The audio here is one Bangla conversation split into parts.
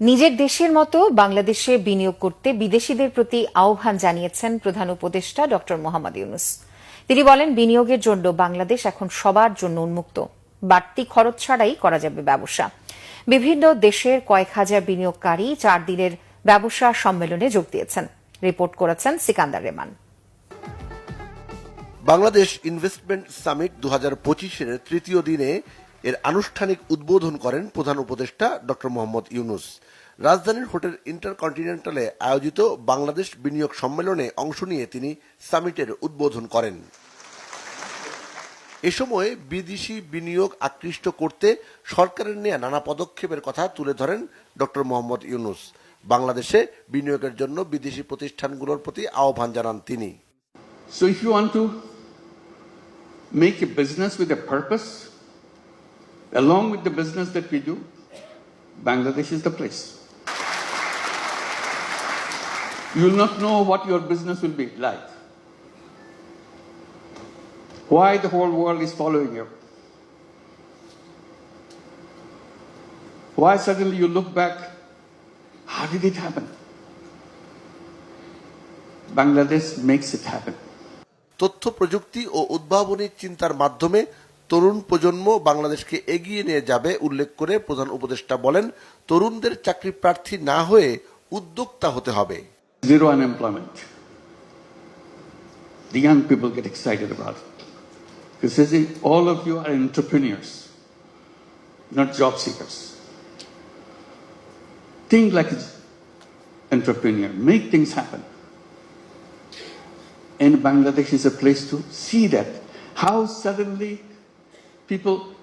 নিজের দেশের মতো বাংলাদেশে বিনিয়োগ করতে বিদেশিদের প্রতি আহ্বান জানিয়েছেন প্রধান উপদেষ্টা ড মোহাম্মদ ইউনুস। তিনি বলেন, বিনিয়োগের জন্য বাংলাদেশ এখন সবার জন্য উন্মুক্ত। বাড়তি খরচ ছাড়াই করা যাবে ব্যবসা। বিভিন্ন দেশের কয়েক হাজার বিনিয়োগকারী চার দিনের ব্যবসা সম্মেলনে যোগ দিয়েছেন। রিপোর্ট করেছেন সিকান্দার রেমান বাংলাদেশ ইনভেস্টমেন্ট সামিট দু হাজার পঁচিশের তৃতীয় দিনে এর আনুষ্ঠানিক উদ্বোধন করেন প্রধান উপদেষ্টা ডক্টর মোহাম্মদ ইউনুস। রাজধানীর হোটেল ইন্টারকন্টিনেন্টালে আয়োজিত বাংলাদেশ বিনিয়োগ সম্মেলনে অংশ নিয়ে তিনি সামিটের উদ্বোধন করেন। এ সময় বিদেশি বিনিয়োগ আকৃষ্ট করতে সরকারের নেওয়া নানা পদক্ষেপের কথা তুলে ধরেন ডক্টর মোহাম্মদ ইউনুস। বাংলাদেশে বিনিয়োগের জন্য বিদেশি প্রতিষ্ঠানগুলোর প্রতি আহ্বান জানান তিনি। So if you want to make a business with a purpose, along with the business that we do, Bangladesh is the place. You will not know what your business will be like. Why the whole world is following you. Why suddenly you look back, how did it happen? Bangladesh makes it happen. তথ্য প্রযুক্তি ও উদ্ভাবনী চিন্তার মাধ্যমে তরুণ প্রজন্ম বাংলাদেশকে এগিয়ে নিয়ে যাবে উল্লেখ করে প্রধান উপদেষ্টা বলেন তরুণদের চাকরি প্রার্থী না হয়ে উদ্যোক্তা হতে হবে Zero unemployment. The young people get excited about it. Because you see, all of you are entrepreneurs, not job seekers. Think like an entrepreneur, make things happen. And Bangladesh is a place to see that. How suddenly people,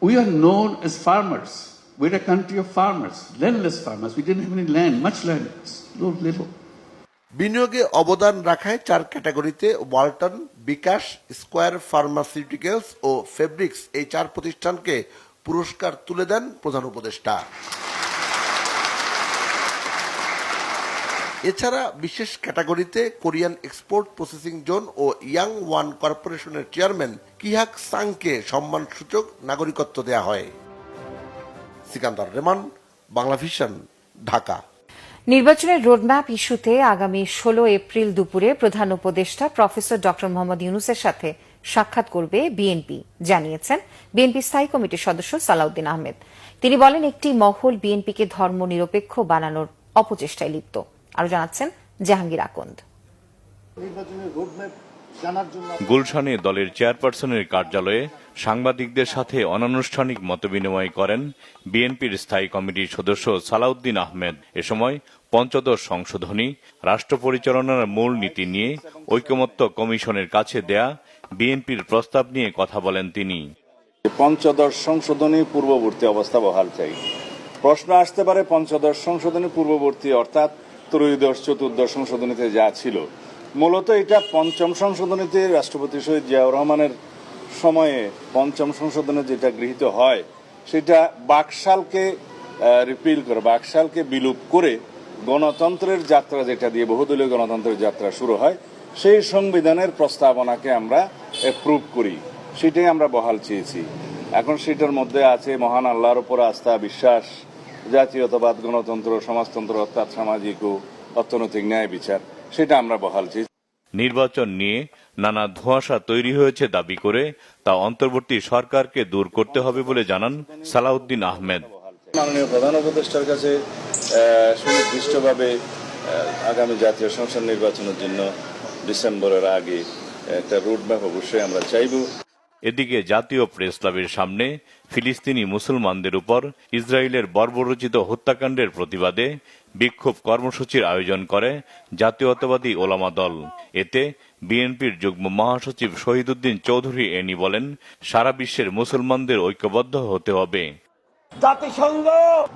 we are known as farmers. We're a country of farmers, landless farmers. We didn't have any land, much land, low little. বিনিয়োগে অবদান রাখায় চার ক্যাটাগরিতে ওয়ালটন, বিকাশ, স্কোয়ার ফার্মাসিউটিক্যালস ও ফেব্রিক্স এই চার প্রতিষ্ঠানকে পুরস্কার তুলে দেন প্রধান উপদেষ্টা। এছাড়া বিশেষ ক্যাটাগরিতে কোরিয়ান এক্সপোর্ট প্রসেসিং জোন ও ইয়াং ওয়ান কর্পোরেশনের চেয়ারম্যান কিহাক সাংকে সম্মানসূচক নাগরিকত্ব দেয়া হয়। সিকান্দার রেমান বাংলা ভিশন ঢাকা। নির্বাচনের রোডম্যাপ ইস্যুতে আগামী ষোলো এপ্রিল দুপুরে প্রধান উপদেষ্টা প্রফেসর ড. মোহাম্মদ ইউনুসের সাথে সাক্ষাৎ করবে বিএনপি, জানিয়েছেন বিএনপি স্থায়ী কমিটির সদস্য সালাউদ্দিন আহমেদ। তিনি বলেন, একটি মহল বিএনপিকে ধর্ম নিরপেক্ষ বানানোর অপচেষ্টায় লিপ্ত। আরও জানাচ্ছেন জাহাঙ্গীর আকন্দ। নির্বাচনের রোডম্যাপ গুলশানে দলের চেয়ারপারসনের কার্যালয়ে সাংবাদিকদের সাথে অনানুষ্ঠানিক মতবিনিময় করেন বিএনপির স্থায়ী কমিটির সদস্য সালাউদ্দিন আহমেদ। এ সময় পঞ্চদশ সংশোধনী রাষ্ট্র পরিচালনার মূল নীতি নিয়ে ঐকমত্য কমিশনের কাছে দেয়া বিএনপির প্রস্তাব নিয়ে কথা বলেন তিনি। পঞ্চদশ সংশোধনী পূর্ববর্তী অবস্থা বহাল চাই। প্রশ্ন আসতে পারে পঞ্চদশ সংশোধনী পূর্ববর্তী অর্থাৎ ত্রয়োদশ চতুর্দশ সংশোধনীতে যা ছিল। মূলত এটা পঞ্চম সংশোধনীতে রাষ্ট্রপতি শহীদ জিয়াউর রহমানের সময়ে পঞ্চম সংশোধনে যেটা গৃহীত হয়, সেটা বাকশালকে রিপিল করে, বাকশালকে বিলুপ করে গণতন্ত্রের যাত্রা যেটা দিয়ে বহুদলীয় গণতন্ত্রের যাত্রা শুরু হয়, সেই সংবিধানের প্রস্তাবনাকে আমরা অ্যাপ্রুভ করি। সেটাই আমরা বহাল চেয়েছি। এখন সেটার মধ্যে আছে মহান আল্লাহর উপর আস্থা, বিশ্বাস, জাতীয়তাবাদ, গণতন্ত্র, সমাজতন্ত্র, অর্থাৎ সামাজিক ও অর্থনৈতিক ন্যায় বিচার। সেটা আমরা বহাল নির্বাচন নিয়ে নানা ধোঁয়াশা তৈরি হয়েছে দাবি করে তা অন্তর্বর্তী সরকারকে দূর করতে হবে বলে জানান সালাউদ্দিন আহমেদ। মাননীয় প্রধান উপদেষ্টার কাছে সুনির্দিষ্টভাবে আগামী জাতীয় সংসদ নির্বাচনের জন্য ডিসেম্বরের আগে একটা রুটম্যাপ অবশ্যই আমরা চাইব। এদিকে জাতীয় প্রেস ক্লাবের সামনে ফিলিস্তিনি মুসলমানদের উপর ইসরায়েলের বর্বরচিত হত্যাকাণ্ডের প্রতিবাদে বিক্ষোভ কর্মসূচির আয়োজন করে জাতীয়তাবাদী ওলামা দল। এতে বিএনপির যুগ্ম মহাসচিব শহীদুদ্দিন চৌধুরী এনি বলেন, সারা বিশ্বের মুসলমানদের ঐক্যবদ্ধ হতে হবে। জাতিসংঘ,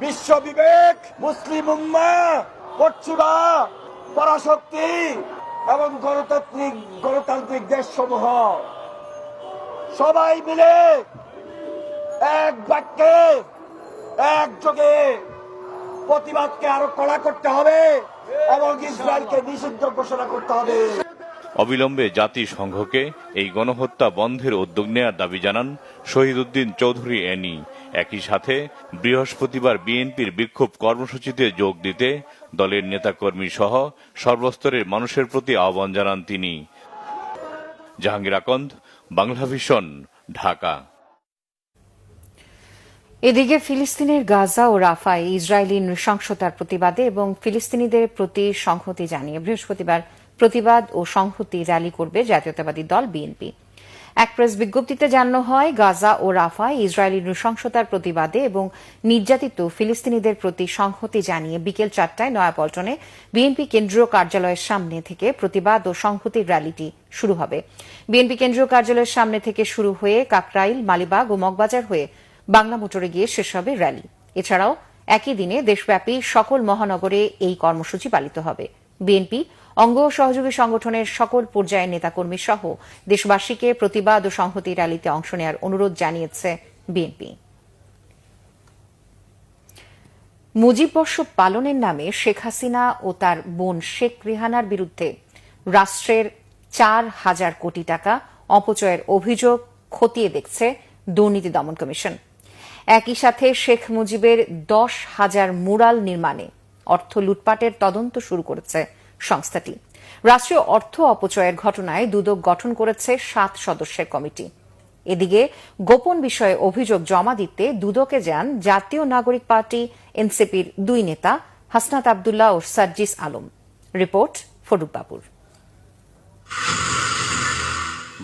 বিশ্ব বিবেক, মুসলিম পরাশক্তি এবং গণতান্ত্রিক গণতান্ত্রিক দেশসমূহ। সবাই মিলে এক বাক্যে একযোগে প্রতিবাদকে আরও কড়া করতে হবে এবং ইসরায়েলকে নিষিদ্ধ ঘোষণা করতে হবে। অবিলম্বে জাতিসংঘকে এই গণহত্যা বন্ধের উদ্যোগ নেয়ার দাবি জানান শহীদুদ্দিন চৌধুরী এনি। একই সাথে বৃহস্পতিবার বিএনপির বিক্ষোভ কর্মসূচিতে যোগ দিতে দলের নেতাকর্মী সহ সর্বস্তরের মানুষের প্রতি আহ্বান জানান তিনি। জাহাঙ্গীর আকন্দ বাংলা ভিশন, ঢাকা। এদিকে ফিলিস্তিনের গাজা ও রাফায় ইসরায়েলি নৃশংসতার প্রতিবাদে এবং ফিলিস্তিনিদের প্রতি সংহতি জানিয়ে বৃহস্পতিবার প্রতিবাদ ও সংহতি র্যালি করবে জাতীয়তাবাদী দল বিএনপি। এক প্রেস বিজ্ঞপ্তিতে জানানো হয়, গাজা ও রাফায় ইসরায়েলি নৃশংসতার প্রতিবাদে এবং নির্যাতিত ফিলিস্তিনিদের প্রতি সংহতি জানিয়ে বিকেল চারটায় নয়াপল্টনে বিএনপি কেন্দ্রীয় কার্যালয়ের সামনে থেকে প্রতিবাদ ও সংহতির র্যালিটি শুরু হবে। বিএনপি কেন্দ্রীয় কার্যালয়ের সামনে থেকে শুরু হয়ে কাকরাইল, মালিবাগ ও মগবাজার হয়ে বাংলা মোটরে গিয়ে শেষ হবে র্যালি। এছাড়াও একই দিনে দেশব্যাপী সকল মহানগরে এই কর্মসূচি পালিত হবে। বিএনপি অঙ্গ সহযোগী সংগঠনের সকল পর্যায়ের নেতাকর্মী সহ দেশবাসীকে প্রতিবাদ ও সংহতি র্যালিতে অংশ নেওয়ার অনুরোধ জানিয়েছে বিএনপি। মুজিববর্ষ পালনের নামে শেখ হাসিনা ও তার বোন শেখ রেহানার বিরুদ্ধে রাষ্ট্রের চার হাজার কোটি টাকা অপচয়ের অভিযোগ খতিয়ে দেখছে দুর্নীতি দমন কমিশন। একই সাথে শেখ মুজিবের দশ হাজার মুরাল নির্মাণে অর্থ লুটপাটের তদন্ত শুরু করেছে সংস্থাটি। রাষ্ট্রীয় অর্থ অপচয়ের ঘটনায় দুদক গঠন করেছে সাত সদস্যের কমিটি। এদিকে গোপন বিষয়ে অভিযোগ জমা দিতে দুদকে যান জাতীয় নাগরিক পার্টি এনসিপির দুই নেতা হাসনাত আবদুল্লাহ ও সার্জিস আলম। রিপোর্ট ফরুকবাবুর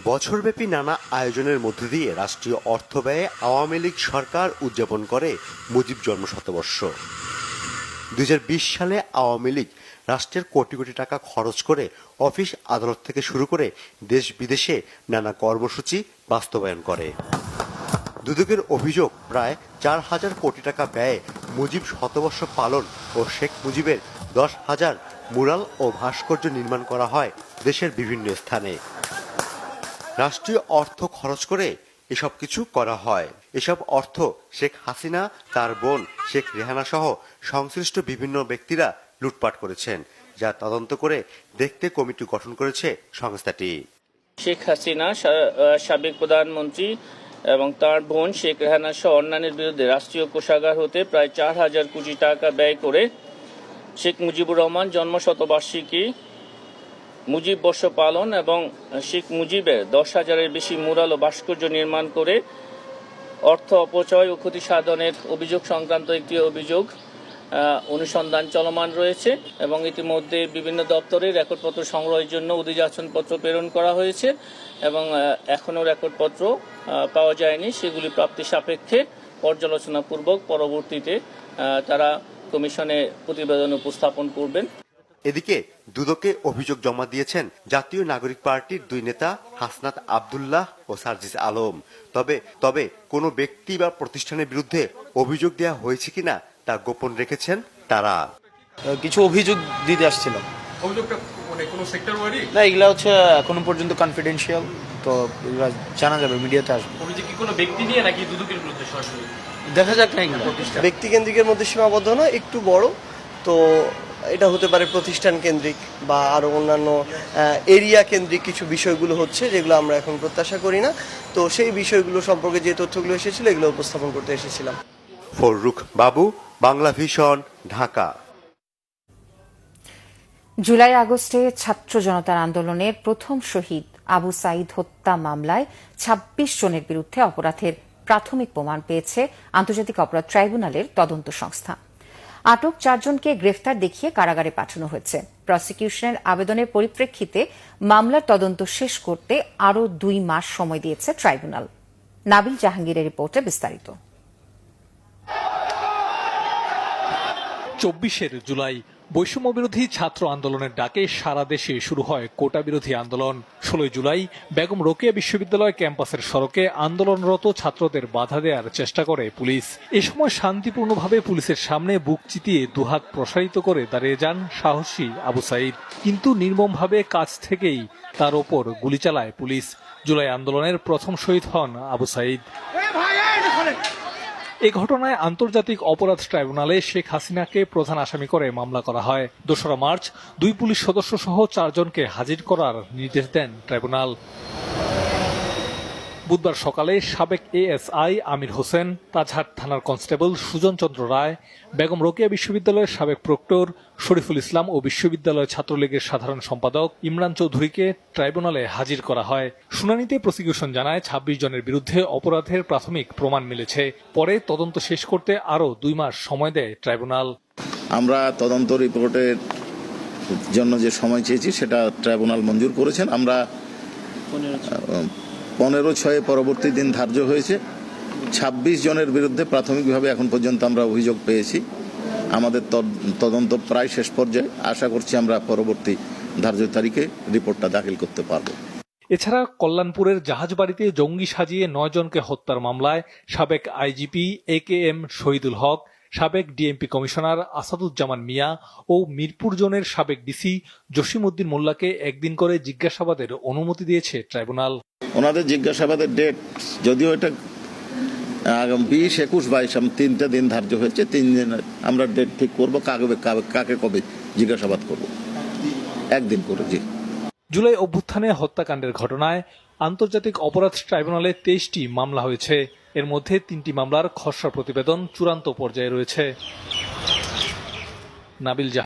বছরব্যাপী নানা আয়োজনের মধ্য দিয়ে রাষ্ট্রীয় অর্থ ব্যয়ে আওয়ামী লীগ সরকার উদযাপন করে মুজিব জন্ম শতবর্ষ। দুই হাজার বিশ সালে আওয়ামী লীগ রাষ্ট্রের কোটি কোটি টাকা খরচ করে অফিস আদালত থেকে শুরু করে দেশ বিদেশে নানা কর্মসূচি বাস্তবায়ন করে। দুদকের অভিযোগ, প্রায় চার হাজার কোটি টাকা ব্যয়ে মুজিব শতবর্ষ পালন ও শেখ মুজিবের দশ হাজার মুরাল ও ভাস্কর্য নির্মাণ করা হয় দেশের বিভিন্ন স্থানে। রাষ্ট্রীয় অর্থ খরচ করে এসব কিছু করা হয়। এসব অর্থ শেখ হাসিনা, তার বোন শেখ রেহানা সহ সংশ্লিষ্ট বিভিন্ন ব্যক্তিরা লুটপাট করেছেন, যা তদন্ত করে দেখতে কমিটি গঠন করেছে সংস্থাটি। শেখ হাসিনা সাবেক প্রধানমন্ত্রী এবং তার বোন শেখ রেহানা সহ অন্যান্যের বিরুদ্ধে রাষ্ট্রীয় কোষাগার হতে প্রায় চার হাজার কোটি টাকা ব্যয় করে শেখ মুজিবুর রহমান জন্ম শতবার্ষিকী মুজিব বর্ষ পালন এবং শেখ মুজিবের দশ হাজারের বেশি মুরাল ও ভাস্কর্য নির্মাণ করে অর্থ অপচয় ও ক্ষতি সাধনের অভিযোগ সংক্রান্ত একটি অভিযোগ অনুসন্ধান চলমান রয়েছে এবং ইতিমধ্যে বিভিন্ন দপ্তরে রেকর্ডপত্র সংগ্রহের জন্য অধিযাচনপত্র প্রেরণ করা হয়েছে এবং এখনও রেকর্ডপত্র পাওয়া যায়নি। সেগুলি প্রাপ্তি সাপেক্ষে পর্যালোচনাপূর্বক পরবর্তীতে তারা কমিশনে প্রতিবেদন উপস্থাপন করবেন। এদিকে দুদকে অভিযোগ জমা দিয়েছেন জাতীয় নাগরিক পার্টির দুই নেতা হাসনাত আবদুল্লাহ ও সার্জিস আলম। তবে তবে কোনো ব্যক্তি বা প্রতিষ্ঠানের বিরুদ্ধে অভিযোগ দেওয়া হয়েছে কিনা তা গোপন রেখেছেন তারা। কিছু অভিযোগ দিতে আসছিলাম। অভিযোগটা মানে কোনো সেক্টর ওয়ারি না এগুলা হচ্ছে এখনও পর্যন্ত কনফিডেন্সিয়াল তো এগুলা জানা যাবে মিডিয়াতে আসবে। অভিযোগ কি কোনো ব্যক্তি নিয়ে নাকি দুদকের বিরুদ্ধে সরাসরি? দেখা যাক না এগুলো। ব্যক্তিকেন্দ্রিকের মধ্যে সীমাবদ্ধ নয় একটু বড়। তো এটা হতে পারে প্রতিষ্ঠান কেন্দ্রিক বা আরও অন্যান্য এরিয়া কেন্দ্রিক কিছু বিষয়গুলো হচ্ছে যেগুলো আমরা এখন প্রত্যাশা করি না। তো সেই বিষয়গুলো সম্পর্কে যে তথ্যগুলো এসেছিল এগুলো উপস্থাপন করতে এসেছিলাম। ফররুখ বাবু বাংলা ভিশন ঢাকা। জুলাই আগস্টে ছাত্র জনতার আন্দোলনের প্রথম শহীদ আবু সাইদ হত্যা মামলায় ২৬ জনের বিরুদ্ধে অপরাধের প্রাথমিক প্রমাণ পেয়েছে আন্তর্জাতিক অপরাধ ট্রাইব্যুনালের তদন্ত সংস্থা। আটক চারজনকে গ্রেফতার দেখিয়ে কারাগারে পাঠানো হয়েছে। প্রসিকিউশনের আবেদনের পরিপ্রেক্ষিতে মামলার তদন্ত শেষ করতে আরও দুই মাস সময় দিয়েছে ট্রাইব্যুনাল। নাবিল জাহাঙ্গীরের রিপোর্টে বিস্তারিত। চব্বিশের জুলাই বৈষম্য বিরোধী ছাত্র আন্দোলনের ডাকে সারা দেশে শুরু হয় কোটা বিরোধী আন্দোলন। ষোলোই জুলাই বেগম রোকেয়া বিশ্ববিদ্যালয় ক্যাম্পাসের সড়কে আন্দোলনরত ছাত্রদের বাধা দেওয়ার চেষ্টা করে পুলিশ। এ সময় শান্তিপূর্ণভাবে পুলিশের সামনে বুক চিতিয়ে দুহাত প্রসারিত করে দাঁড়িয়ে যান সাহসী আবু সাইদ। কিন্তু নির্মমভাবে কাছ থেকেই তার ওপর গুলি চালায় পুলিশ। জুলাই আন্দোলনের প্রথম শহীদ হন আবু সাইদ। এ ঘটনায় আন্তর্জাতিক অপরাধ ট্রাইব্যুনালে শেখ হাসিনাকে প্রধান আসামি করে মামলা করা হয়। দোসরা মার্চ দুই পুলিশ সদস্য সহ চারজনকে হাজির করার নির্দেশ দেন ট্রাইব্যুনাল। বুধবার সকালে সাবেক এএসআই আমির হোসেন তাজহাট থানার কনস্টেবল সুজন চন্দ্র রায় বেগম রোকেয়া বিশ্ববিদ্যালয়ের সাবেক প্রক্টর শরীফুল ইসলাম ও বিশ্ববিদ্যালয় ছাত্রলীগের সাধারণ সম্পাদক ইমরান চৌধুরীকে ট্রাইব্যুনালে হাজির করা হয়। শুনানিতে প্রসিকিউশন জানায় ছাব্বিশ জনের বিরুদ্ধে অপরাধের প্রাথমিক প্রমাণ মিলেছে। পরে তদন্ত শেষ করতে আরও দুই মাস সময় দেয় ট্রাইব্যুনাল। আমরা তদন্ত রিপোর্টের জন্য যে সময় চেয়েছি সেটা ট্রাইব্যুনাল মঞ্জুর করেছেন। আমরা পনেরো ছয়ে পরবর্তী দিন ধার্য হয়েছে। ছাব্বিশ জনের বিরুদ্ধে প্রাথমিকভাবে এখন পর্যন্ত আমরা অভিযোগ পেয়েছি। আমাদের তদ- তদন্ত প্রায় শেষ পর্যায়ে। আশা করছি আমরা পরবর্তী ধার্য তারিখে রিপোর্টটা দাখিল করতে পারব। এছাড়া কল্যাণপুরের জাহাজবাড়িতে জঙ্গি সাজিয়ে নয় জনকে হত্যার মামলায় সাবেক IGP A K M Shahidul Haque সাবেক ডিএমপি কমিশনার আসাদুজ্জামান মিয়া ও মিরপুর জোনের সাবেক ডিসি জসিমউদ্দিন মোল্লাকে একদিন করে জিজ্ঞাসাবাদের অনুমতি দিয়েছে ট্রাইব্যুনাল। ওনাদের জিজ্ঞাসাবাদের ডেট যদিও এটা আগাম বিশ একুশ বাইশ তিনটা দিন ধার্য হয়েছে তিন দিন আমরা ডেট ঠিক করব কাকে- কাকে কবে জিজ্ঞাসাবাদ করব। একদিন করে জি। জুলাই অভ্যুত্থানে হত্যাকাণ্ডের ঘটনায় আন্তর্জাতিক অপরাধ ট্রাইব্যুনালে তেইশটি মামলা হয়েছে। এর মধ্যে তিনটি মামলার খসড়া প্রতিবেদন চূড়ান্ত পর্যায়ে রয়েছে। নাবিল